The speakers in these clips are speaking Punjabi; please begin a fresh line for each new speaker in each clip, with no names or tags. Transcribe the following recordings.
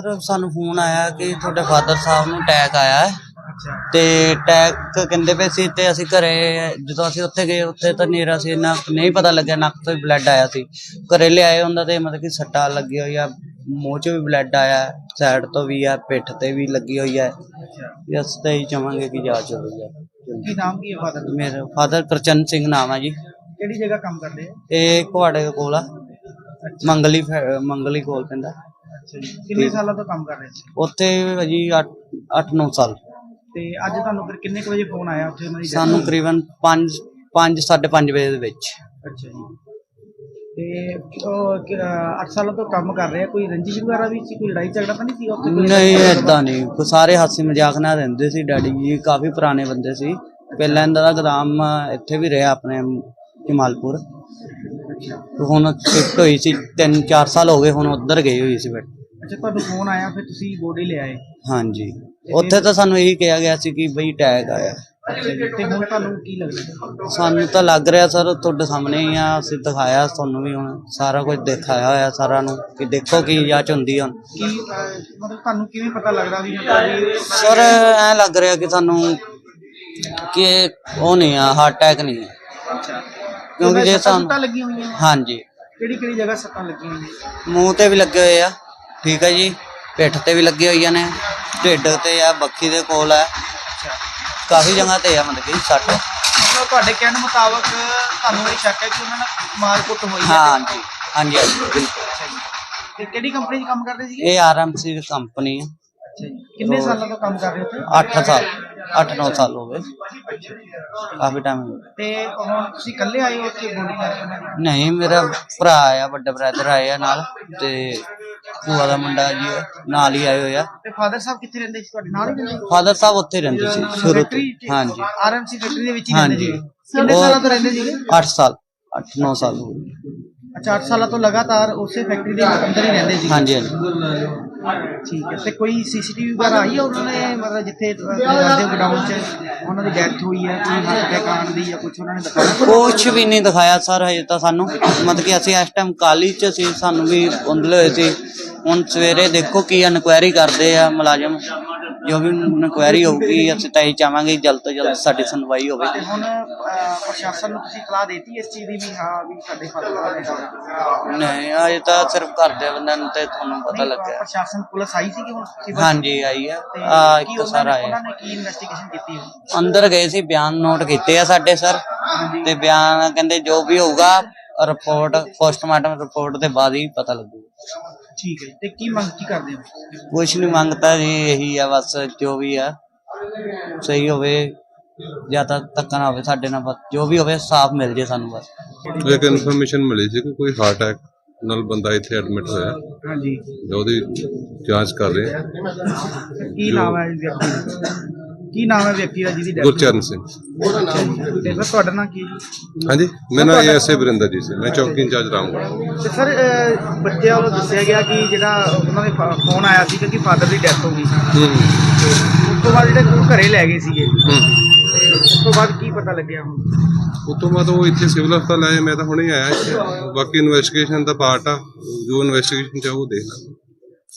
ਸਰ ਸਾਨੂੰ ਫੋਨ ਆਇਆ ਕਿ ਤੁਹਾਡੇ ਫਾਦਰ ਸਾਹਿਬ ਨੂੰ ਅਟੈਕ ਆਇਆ ਹੈ। ਤੇ ਅਟੈਕ ਕਹਿੰਦੇ ਪਏ ਸੀ ਤੇ ਅਸੀਂ ਘਰੇ ਜਦੋਂ ਅਸੀਂ ਉੱਥੇ ਗਏ ਉੱਥੇ ਤਾਂ ਨੇਰਾ ਸੀ ਨਾ ਨਹੀਂ ਪਤਾ ਲੱਗਿਆ ਨੱਕ ਤੋਂ ਵੀ ਬਲੱਡ ਆਇਆ ਸੀ। ਘਰੇ ਲਿਆਏ ਹੁੰਦਾ ਤੇ ਮਤਲਬ ਕਿ ਸੱਟਾਂ ਲੱਗੀ ਹੋਈ ਆ ਮੂੰਹ 'ਚ ਵੀ ਬਲੱਡ ਆਇਆ ਸਾਈਡ ਤੋਂ ਵੀ ਆ ਪਿੱਠ ਤੇ ਵੀ ਲੱਗੀ ਹੋਈ ਹੈ। ਅਸੀਂ ਤਾਂ ਇਹੀ ਚਾਹਾਂਗੇ ਕਿ ਜਾਂਚ ਹੋਵੇ ਜਾ।
ਕੀ ਨਾਮ ਕੀ ਹੈ ਫਾਦਰ
ਮੇਰੇ ਫਾਦਰ ਕਰਚਨ ਸਿੰਘ ਨਾਮ ਹੈ ਜੀ।
ਕਿਹੜੀ ਜਗ੍ਹਾ ਕੰਮ ਕਰਦੇ ਆ?
ਇਹ ਕੁਹਾੜੇ ਦੇ ਕੋਲ ਆ। ਮੰਗਲੀ ਮੰਗਲੀ ਕੋਲ ਪੈਂਦਾ।
ਅੱਛਾ ਜੀ। ਕਿੰਨੇ ਸਾਲਾਂ ਤੋਂ ਕੰਮ ਕਰ ਰਹੇ ਸੀ?
ਉੱਥੇ ਜੀ 8 9 ਸਾਲ।
ਤੇ ਅੱਜ ਤੁਹਾਨੂੰ ਫਿਰ ਕਿੰਨੇ ਕੁ ਵਜੇ ਫੋਨ ਆਇਆ ਉੱਥੇ ਉਹਨਾਂ ਦੀ death
ਸਾਨੂੰ
ਹੋਈ?
ਤਕਰੀਬਨ 5 5 5:30 ਵਜੇ ਦੇ ਵਿੱਚ।
ਅੱਛਾ ਜੀ। ਤੇ ਉਹ 8 ਸਾਲਾਂ ਤੋਂ ਕੰਮ ਕਰ ਰਹੇ ਆ? ਕੋਈ ਰੰਜਿਸ਼ ਵਗੈਰਾ ਵੀ ਸੀ? ਕੋਈ ਲੜਾਈ ਝਗੜਾ ਤਾਂ ਨਹੀਂ ਸੀ ਉੱਥੇ? ਕੋਈ
ਨਹੀਂ ਏਦਾਂ ਨਹੀਂ। ਸਾਰੇ ਹਾਸੀ ਮਜ਼ਾਕ ਨਾਲ ਰਹਿੰਦੇ ਸੀ। ਡੈਡੀ ਜੀ ਕਾਫੀ ਪੁਰਾਣੇ ਬੰਦੇ ਸੀ। ਪਹਿਲਾਂ ਇਹਨਾਂ ਦਾ ਗਦਾਮ ਇੱਥੇ ਵੀ ਰਿਹਾ ਆਪਣੇ ਜਮਾਲਪੁਰ ਹੁਣ ਸ਼ਿਫਟ ਹੋਈ ਸੀ 3-4 ਸਾਲ ਹੋ ਗਏ ਹੁਣ ਉੱਧਰ ਗਈ ਹੋਈ ਸੀ ਬਟ
ਅੱਛਾ ਤੁਹਾਨੂੰ ਫੋਨ ਆਇਆ ਫਿਰ ਤੁਸੀਂ ਬੋਡੀ ਲੈ ਆਏ।
ਹਾਂਜੀ। ਉੱਥੇ ਤਾਂ ਸਾਨੂੰ ਇਹੀ ਕਿਹਾ ਗਿਆ ਸੀ ਕਿ ਬਈ ਅਟੈਕ ਆਇਆ।
ਤੇ ਹੁਣ ਤੁਹਾਨੂੰ ਕੀ ਲੱਗਦਾ
ਸਾਨੂੰ ਤਾਂ ਲੱਗ ਰਿਹਾ ਸਰ ਤੁਹਾਡੇ ਸਾਹਮਣੇ ਹੀ ਆ ਅਸੀਂ ਦਿਖਾਇਆ ਤੁਹਾਨੂੰ ਵੀ ਹੁਣ ਸਾਰਾ ਕੁਝ ਦਿਖਾਇਆ ਹੋਇਆ ਸਾਰਾ ਨੂੰ ਕਿ ਦੇਖੋ ਕੀ ਜਾਂਚ ਹੁੰਦੀ ਹੁਣ।
ਕੀ ਅਹ, ਮਤਲਬ ਤੁਹਾਨੂੰ ਕਿਵੇਂ ਪਤਾ ਲੱਗਦਾ ਵੀ ਮਤਲਬ ਵੀ
ਸਰ ਐ ਲੱਗ ਰਿਹਾ ਕਿ ਸਾਨੂੰ ਕਿ ਉਹ ਨਹੀਂ ਆ ਹਾਰਟ ਅਟੈਕ ਨਹੀਂ ਹੈ
ਅੱਛਾ।
ਕਿਉਂਕਿ ਜੇ
ਸੱਟਾਂ
ਸਾਨੂੰ
ਲੱਗੀਆਂ ਹੋਈਆਂ
ਹਾਂਜੀ।
ਕਿਹੜੀ ਕਿਹੜੀ ਜਗ੍ਹਾ ਸੱਟਾਂ ਲੱਗੀਆਂ ਹੋਈਆਂ
ਮੂੰਹ ਤੇ ਵੀ ਲੱਗੇ ਹੋਏ ਆ। ਠੀਕ ਹੈ ਜੀ। ਪਿੱਠ ਤੇ ਵੀ ਲੱਗੇ ਹੋਈਆਂ ਨੇ। ਢਿੱਡ ਤੇ ਆ ਬੱਖੀ ਦੇ ਕੋਲ ਆ।
ਅੱਛਾ।
ਕਾਫੀ ਜਗ੍ਹਾ ਤੇ ਆ ਮਤਲਬ ਕਿ ਸੱਟ।
ਮਤਲਬ ਤੁਹਾਡੇ ਕਹਿਣ ਮੁਤਾਬਕ ਤੁਹਾਨੂੰ ਇਹ ਸ਼ੱਕ ਹੈ ਕਿ ਉਹਨਾਂ ਨਾਲ ਮਾਰਕੁੱਟ ਹੋਈ ਹੈ
ਹਾਂਜੀ ਹਾਂਜੀ ਹਾਂਜੀ ਬਿਲਕੁਲ।
ਅੱਛਾ ਜੀ। ਤੇ ਕਿਹੜੀ ਕੰਪਨੀ 'ਚ ਕੰਮ ਕਰਦੇ ਸੀ
ਇਹ ਆਰਐਮਸੀ ਦੀ ਕੰਪਨੀ ਹੈ
ਅੱਛਾ ਜੀ। ਕਿੰਨੇ ਸਾਲਾਂ ਤੋਂ ਕੰਮ ਕਰ ਰਹੇ ਹੋ
8 ਸਾਲ। 8-9 ਸਾਲ ਹੋ ਗਏ। ਕਾਫੀ ਟਾਈਮ ਹੋ ਗਿਆ।
ਤੇ ਹੁਣ ਤੁਸੀਂ ਇਕੱਲੇ ਆਏ ਹੋ ਉੱਥੇ ਬੋਡੀ ਲੈ
ਨਹੀਂ ਮੇਰਾ ਭਰਾ ਆ ਵੱਡਾ ਬ੍ਰਦਰ ਆਏ ਆ ਨਾਲ ਤੇ ਭੂਆ ਦਾ ਮੁੰਡਾ ਜੀ ਨਾਲ ਹੀ ਆਏ ਹੋਏ ਆ।
ਤੇ ਫਾਦਰ ਸਾਹਿਬ ਕਿੱਥੇ ਰਹਿੰਦੇ ਸੀ? ਤੁਹਾਡੇ ਨਾਲ ਹੀ ਰਹਿੰਦੇ
ਫਾਦਰ ਸਾਹਿਬ ਉੱਥੇ ਰਹਿੰਦੇ ਸੀ ਸ਼ੁਰੂ ਤੋਂ। ਹਾਂਜੀ।
ਆਰਐਮਸੀ ਫੈਕਟਰੀ ਦੇ ਵਿੱਚ ਹੀ ਰਹਿੰਦੇ ਸੀ। ਕਿੰਨੇ ਸਾਲਾਂ ਤੋਂ ਰਹਿੰਦੇ ਸੀਗੇ
8 ਸਾਲ 8-9 ਸਾਲ ਹੋ ਗਏ।
ਅੱਛਾ 8 ਸਾਲਾਂ ਤੋਂ ਲਗਾਤਾਰ ਉਸੇ ਫੈਕਟਰੀ ਦੇ ਅੰਦਰ ਹੀ ਰਹਿੰਦੇ ਸੀ।
ਹਾਂਜੀ ਹਾਂਜੀ।
ਠੀਕ ਹੈ ਤੇ ਕੋਈ ਸੀਸੀਟੀਵੀ ਵਗੈਰਾ ਆਈ ਹੈ ਉਹਨਾਂ ਨੇ? ਮਤਲਬ ਜਿੱਥੇ ਰਹਿੰਦੇ ਹੋ ਗਡਾਊਨ 'ਚ ਉਹਨਾਂ ਦੀ ਡੈਥ ਹੋਈ ਹੈ ਕੋਈ ਹਾਰਟ ਅਟੈਕ ਆਉਣ ਦੀ ਜਾਂ ਕੁਝ ਉਹਨਾਂ ਨੇ ਦਿਖਾਇਆ?
ਕੁਛ ਵੀ ਨਹੀਂ ਦਿਖਾਇਆ ਸਰ ਹਜੇ ਤਾਂ ਸਾਨੂੰ। ਮਤਲਬ ਕਿ ਅਸੀਂ ਇਸ ਟਾਈਮ ਕਾਲੀ ਚ ਸੀ ਸਾਨੂੰ ਵੀ ਉੰਦਲੇ ਹੋਏ ਸੀ ਹੁਣ ਸਵੇਰੇ ਦੇਖੋ ਕੀ ਇਨਕੁਆਇਰੀ ਕਰਦੇ ਆ ਮੁਲਾਜ਼ਮ। ਜੋ ਵੀ ਇਨਕੁਆਇਰੀ ਹੋਊਗੀ ਅਸੀਂ ਤਾਂ ਇਹ ਚਾਹਾਂਗੇ ਜਲਦ ਤੋਂ ਜਲਦ ਸਾਡੀ ਸੁਣਵਾਈ ਹੋਵੇ।
ਤੇ ਹੁਣ ਅਹ, ਪ੍ਰਸ਼ਾਸਨ ਨੂੰ ਤੁਸੀਂ ਸਲਾਹ ਦੇਤੀ ਇਸ ਚੀਜ਼ ਦੀ ਵੀ ਹਾਂ ਵੀ ਸਾਡੇ ਸਾਹਿਬ ਨੇ
ਨਹੀਂ ਹਜੇ ਤਾਂ ਸਿਰਫ ਘਰ ਦੇ ਬੰਦਿਆਂ ਨੂੰ ਤੇ ਤੁਹਾਨੂੰ ਪਤਾ ਲੱਗਿਆ।
ਪ੍ਰਸ਼ਾਸਨ ਪੁਲਿਸ ਆਈ ਸੀ ਕਿ ਹੁਣ
ਹਾਂਜੀ ਆਈ ਆ।
ਤੇ
ਆ
ਕੀ
ਇੱਕ
ਉਹਨਾਂ
ਸਰ
ਨੇ-
ਆਏ
ਉਹਨਾਂ ਨੇ ਕੀ ਇਨਵੈਸਟੀਗੇਸ਼ਨ ਕੀਤੀ ਹੈ
ਅੰਦਰ ਗਏ ਸੀ ਬਿਆਨ ਨੋਟ ਕੀਤੇ ਆ ਸਾਡੇ ਸਰ। ਤੇ ਬਿਆਨ ਕਹਿੰਦੇ ਜੋ ਵੀ ਹੋਊਗਾ ਰਿਪੋਰਟ ਪੋਸਟਮਾਰਟਮ ਰਿਪੋਰਟ ਦੇ ਬਾਅਦ ਹੀ ਪਤਾ ਲੱਗੂ
ਠੀਕ ਹੈ ਜੀ। ਤੇ ਕੀ ਮੰਗ ਕੀ ਕਰਦੇ ਹੋ?
ਕੁਛ ਨਹੀਂ ਮੰਗਤਾ ਜੀ ਇਹੀ ਆ ਬਸ ਜੋ ਵੀ ਆ ਸਹੀ ਹੋਵੇ ਜਾਂ ਤਾਂ ਧੱਕਾ ਨਾ ਹੋਵੇ ਸਾਡੇ ਨਾਲ ਬਸ ਜੋ ਵੀ ਹੋਵੇ ਸਾਫ਼ ਮਿਲ ਜੇ ਸਾਨੂੰ ਬਸ।
ਇੱਕ ਇਨਫੋਰਮੇਸ਼ਨ ਮਿਲੀ ਸੀ ਕਿ ਕੋਈ ਹਾਰਟ ਅਟੈਕ ਨਾਲ ਬੰਦਾ ਇੱਥੇ ਐਡਮਿਟ ਹੋਇਆ।
ਹਾਂਜੀ।
ਉਹਦੀ ਜਾਂਚ ਕਰ ਰਹੇ। ਆ
ਕੀ ਨਾਮ ਹੈ ਦਾ? ਕੀ ਨਾਮ ਹੈ ਵਿਅਕਤੀ ਦਾ ਜਿਹਦੀ ਡੈਥ
ਗੁਰਚਰਨ ਸਿੰਘ।
ਤੇ ਸਰ ਤੁਹਾਡਾ ਨਾਮ ਕੀ? ਹੈ?
ਹਾਂਜੀ ਮੇਰਾ ਨਾਮ ਐਸਏ ਵਰਿੰਦਰ ਜੀ ਸੀ। ਮੈਂ ਚੌਕੀ ਇੰਚਾਰਜ ਰਾਮਗੜ੍ਹ।
ਤੇ ਸਰ ਅਹ, ਬੱਚਿਆਂ ਵੱਲੋਂ ਦੱਸਿਆ ਗਿਆ ਕਿ ਜਿਹੜਾ ਉਹਨਾਂ ਦੇ ਫੋਨ ਆਇਆ ਸੀ ਕਿ ਫਾਦਰ ਦੀ ਡੈਥ ਹੋ ਗਈ। ਸੀ
ਹੂੰ।
ਉਸ ਤੋਂ ਬਾਅਦ ਜਿਹੜੇ ਉਹ ਘਰੇ ਲੈ ਗਏ ਸੀਗੇ।
ਹੂੰ।
ਤੇ ਉਸ ਤੋਂ ਬਾਅਦ ਕੀ ਪਤਾ ਲੱਗਿਆ ਹੁਣ?
ਉਸ ਤੋਂ ਬਾਅਦ ਉਹ ਇੱਥੇ ਸਿਵਲ ਹਸਪਤਾਲ ਆਏ ਮੈਂ ਤਾਂ ਹੁਣੇ ਆਇਆ ਇੱਥੇ। ਬਾਕੀ ਇਨਵੈਸਟੀਗੇਸ਼ਨ ਦਾ ਪਾਰਟ ਆ। ਜੋ ਇਨਵੈਸਟੀਗੇਸ਼ਨ ਚ ਆ ਉਹ ਦੇਖ ਲਾਂਗੇ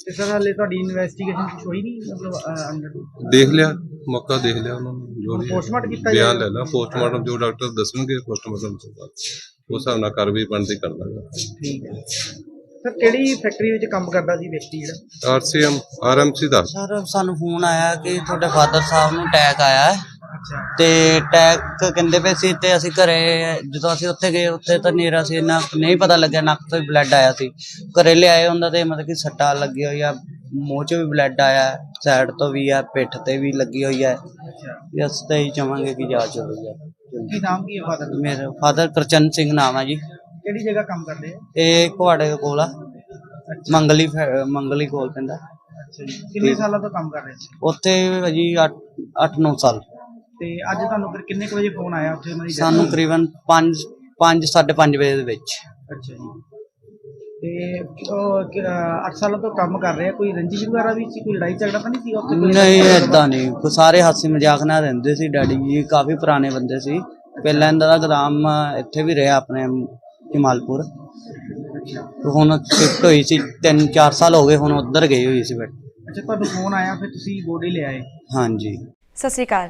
ਤੇ ਸਰ ਹਾਲੇ ਤੁਹਾਡੀ ਇਨਵੈਸਟੀਗੇਸ਼ਨ ਕੁਛ ਹੋਈ ਨਹੀਂ ਮਤਲਬ ਅੰਦਰ
ਦੇਖ ਲਿਆ ਮੌਕਾ ਦੇਖ ਲਿਆ ਉਹਨਾਂ ਨੂੰ ਜੋ ਵੀ।
Postmortem ਕੀਤਾ
ਬਿਆਨ? ਲੈ ਲਾ ਪੋਸਟਮਾਰਟਮ ਜੋ ਡਾਕਟਰ ਦੱਸਣਗੇ ਪੋਸਟਮਾਰਟਮ ਤੋਂ ਬਾਅਦ। ਉਸ ਹਿਸਾਬ ਨਾਲ ਕਾਰਵਾਈ ਬਣਦੀ ਕਰ ਦਾਂਗਾ।
ਠੀਕ ਹੈ। ਸਰ ਕਿਹੜੀ ਫੈਕਟਰੀ ਵਿੱਚ ਕੰਮ ਕਰਦਾ ਸੀ ਵਿਅਕਤੀ ਜਿਹੜਾ?
ਆਰਸੀਐਮ ਆਰਐਮਸੀ ਦਾ।
ਸਰ ਸਾਨੂੰ ਫੋਨ ਆਇਆ ਕਿ ਤੁਹਾਡੇ ਫਾਦਰ ਸਾਹਿਬ ਨੂੰ ਅਟੈਕ ਆਇਆ ਹੈ। ਤੇ ਅਟੈਕ ਕਹਿੰਦੇ ਪਏ ਸੀ ਤੇ ਅਸੀਂ ਘਰੇ ਜਦੋਂ ਅਸੀਂ ਉੱਥੇ ਗਏ ਉੱਥੇ ਤਾਂ ਨੇਰਾ ਸੀ ਨਾ ਨਹੀਂ ਪਤਾ ਲੱਗਿਆ ਨੱਕ ਤੋਂ ਬਲੱਡ ਆਇਆ ਸੀ। ਘਰੇ ਲਿਆਏ ਹੁੰਦਾ ਤੇ ਮਤਲਬ ਕਿ ਸੱਟਾਂ ਲੱਗੀ ਹੋਈ ਆ ਮੂੰਹ 'ਚ ਵੀ ਬਲੱਡ ਆਇਆ ਸਾਈਡ ਤੋਂ ਵੀ ਆ ਪਿੱਠ ਤੇ ਵੀ ਲੱਗੀ ਹੋਈ ਹੈ
ਅੱਛਾ।
ਵੀ ਅਸੀਂ ਤਾਂ ਇਹੀ ਚਾਹਾਂਗੇ ਕਿ ਜਾਂਚ ਹੋਵੇ ਜਾ।
ਕੀ ਨਾਮ ਕੀ ਹੈ ਫਾਦਰ ਦਾ?
ਮੇਰੇ ਫਾਦਰ ਕਰਚਨ ਸਿੰਘ ਨਾਮ ਹੈ ਜੀ।
ਕਿਹੜੀ ਜਗ੍ਹਾ ਕੰਮ ਕਰਦੇ ਆ?
ਇਹ ਕੁਹਾੜੇ ਦੇ ਕੋਲ ਆ। ਮੰਗਲੀ ਫੈ- ਮੰਗਲੀ ਕੋਲ ਪੈਂਦਾ।
ਅੱਛਾ ਜੀ। ਕਿੰਨੇ ਸਾਲਾਂ ਤੋਂ ਕੰਮ ਕਰ ਰਹੇ ਸੀ?
ਉੱਥੇ ਜੀ 8-9 ਸਾਲ।
ਤੇ ਅੱਜ ਤੁਹਾਨੂੰ ਫਿਰ ਕਿੰਨੇ ਕੁ ਵਜੇ ਫੋਨ ਆਇਆ ਉੱਥੇ ਉਹਨਾਂ
ਸਾਨੂੰ
ਹੋਈ?
5 5 5:30 ਵਜੇ ਦੇ ਵਿੱਚ।
ਅੱਛਾ ਜੀ। ਤੇ ਉਹ 8 ਸਾਲਾਂ ਤੋਂ ਕੰਮ ਕਰ ਰਹੇ ਆ ਕੋਈ ਰੰਜਿਸ਼ ਵਗੈਰਾ ਵੀ ਕੋਈ ਲੜਾਈ ਝਗੜਾ ਤਾਂ ਨਹੀਂ ਸੀ ਉੱਥੇ?
ਨਹੀਂ ਐਦਾਂ ਨਹੀਂ। ਕੋਈ ਸਾਰੇ ਹਾਸੇ ਮਜ਼ਾਕ ਨਾਲ ਰਹਿੰਦੇ ਸੀ ਡੈਡੀ ਜੀ ਕਾਫੀ ਪੁਰਾਣੇ ਬੰਦੇ ਸੀ। ਪਹਿਲਾਂ ਇਹਨਾਂ ਦਾ ਗਦਾਮ ਅ, ਇੱਥੇ ਵੀ ਰਿਹਾ ਆਪਣੇ ਹਿਮਾਲਪੁਰ।
ਅੱਛਾ।
ਹੁਣ ਸ਼ਿਫਟ ਹੋਈ ਸੀ 3-4 ਸਾਲ ਹੋ ਗਏ ਹੁਣ ਉੱਧਰ ਗਈ ਹੋਈ ਸੀ ਬਟ
ਅੱਛਾ ਤੁਹਾਨੂੰ ਫੋਨ ਆਇਆ ਫਿਰ ਤੁਸੀਂ ਬੋਡੀ ਲੈ ਆਏ।
ਹਾਂਜੀ।
ਸਤਿ ਸ਼੍ਰੀ ਅਕਾਲ।